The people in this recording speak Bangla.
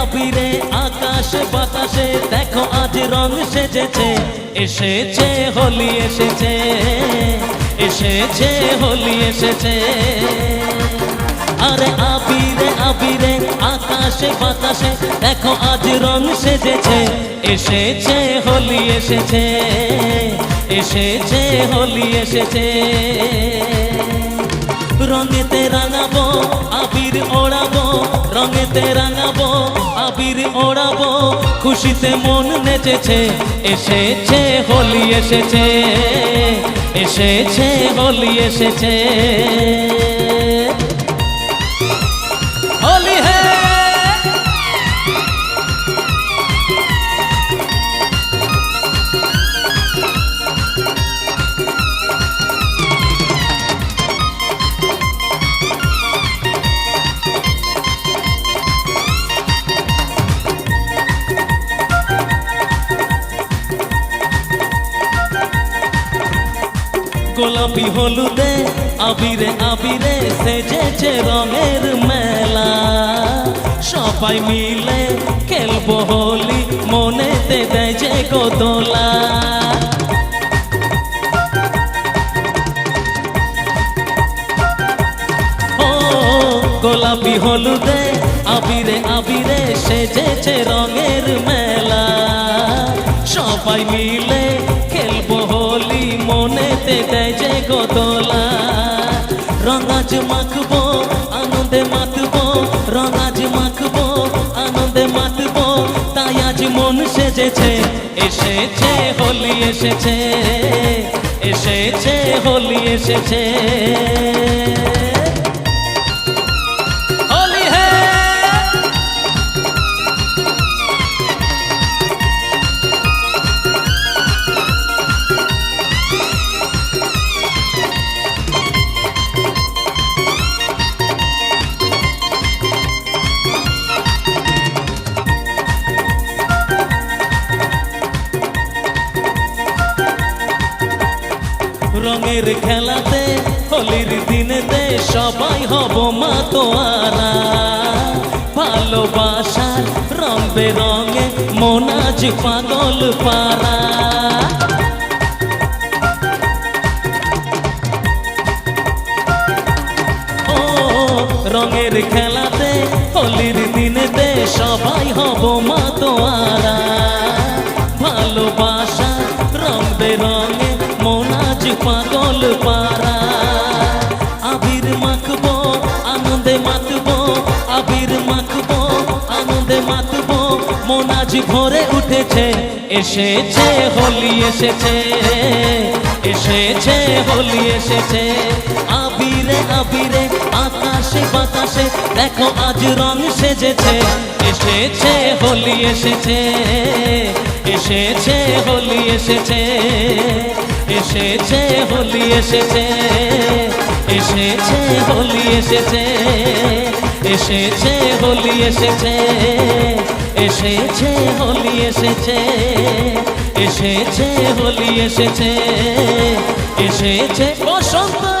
আবিরে আকাশে বাতাসে, দেখো আজ রং সেজেছে। এসেছে, হোলি এসেছে। এসেছে, হোলি এসেছে। আরে আবিরে আবিরে আকাশে বাতাসে, দেখো আজ রং সেজেছে। এসেছে, হোলি এসেছে। এসেছে, হোলি এসেছে। রঙেতে রাঙাবো, আবির ওড়াবো। রঙেতে রাঙাবো আবির ওড়াবো খুশিতে মন নেচেছে এসেছে হোলি এসেছে এসেছে হোলি এসেছে। গোলাপি হলুদে, আবিরে আবিরে সেজেছে রঙের মেলা। সবাই মিলে খেলব হোলি, মনেতে দেয় যে ও, গোলাপি হলুদে, আবিরে আবিরে সেজেছে রঙের মেলা। সবাই মিলে মনেতে দেয় যে গতলা রঙাজ মাখবো, আনন্দে মাতবো রঙাজ মাখবো, আনন্দে মাতবো। তাই আজ মন সেজেছে, এসেছে, হোলি এসেছে এসেছে, হোলি এসেছে। রঙের খেলাতে, হোলির দিনেতে সবাই হব মাতোয়ারা ভালোবাসার রং বেরঙে মোনাজ পাগল পারা ও, রঙের খেলাতে, হোলির দিনেতে সবাই হব মাতোয়ারা ভালোবাসা রং বেরঙে পাগল পারা আবির মাখবো, আনন্দে মাতবো, আবির মাখবো, আনন্দে মাতবো। মোনাজ ভরে উঠেছে, এসেছে, হোলি এসেছে। এসেছে, হোলি এসেছে। আবিরে আবিরে, আকাশে, বাতাসে, দেখো আজ রং সেজেছে। এসেছে, হোলি এসেছে। এসেছে, হোলি এসেছে। এসেছে, হোলি এসেছে। এসেছে, হোলি এসেছে। এসেছে, হোলি এসেছে। এসেছে, হোলি এসেছে। এসেছে, হোলি এসেছে। এসেছে, বসন্ত